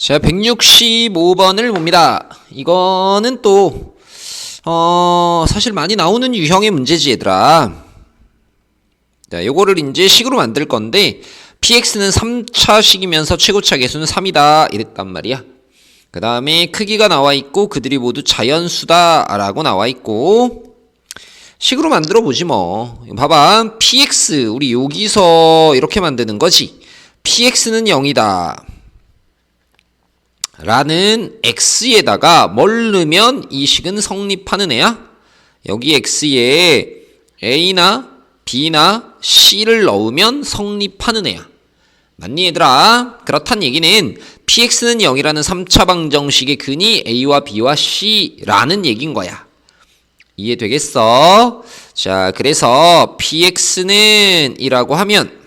자, 165번을 봅니다. 이거는 또, 어, 사실 많이 나오는 유형의 문제지, 얘들아. 자, 요거를 이제 식으로 만들 건데, px는 3차식이면서 최고차 계수는 3이다. 이랬단 말이야. 그 다음에 크기가 나와 있고, 그들이 모두 자연수다. 라고 나와 있고, 식으로 만들어 보지 뭐. 봐봐. px, 우리 여기서 이렇게 만드는 거지. px는 0이다. 라는 x에다가 뭘 넣으면 이 식은 성립하는 애야? 여기 x에 a나 b나 c를 넣으면 성립하는 애야. 맞니 얘들아? 그렇단 얘기는 px는 0이라는 3차 방정식의 근이 a와 b와 c라는 얘긴 거야. 이해되겠어? 자, 그래서 px는 이라고 하면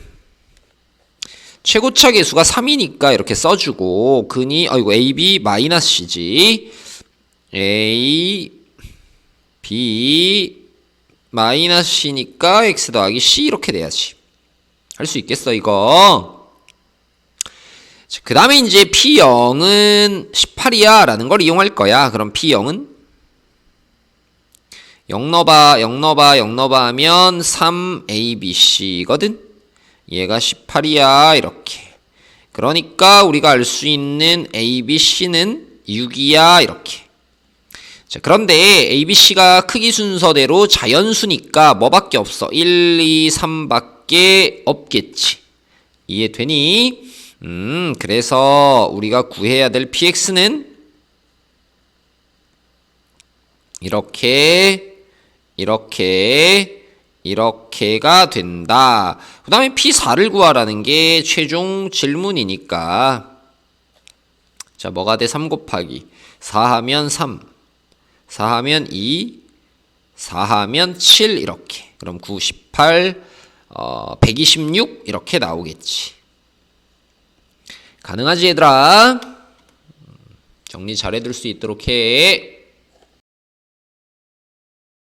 최고차 계수가 3이니까 이렇게 써주고 근이 아이고 ab 마이너스 c지. A b 마이너스 c니까 x 더하기 c 이렇게 돼야지. 할 수 있겠어 이거? 그 다음에 이제 p0은 18이야 라는 걸 이용할 거야. 그럼 p0은? 0 넣어봐 0 넣어봐 0 넣어봐 하면 3abc거든 얘가 18이야 이렇게. 그러니까 우리가 알 수 있는 ABC는 6이야 이렇게. 자 그런데 ABC가 크기 순서대로 자연수니까 뭐밖에 없어? 1, 2, 3밖에 없겠지. 이해되니? 음 그래서 우리가 구해야 될 PX는 이렇게 이렇게 이렇게가 된다. 그 다음에 P4를 구하라는 게 최종 질문이니까. 자, 뭐가 돼? 3 곱하기. 4 하면 3. 4 하면 2. 4 하면 7. 이렇게. 그럼 9, 18, 어, 126. 이렇게 나오겠지. 가능하지, 얘들아? 정리 잘 해둘 수 있도록 해.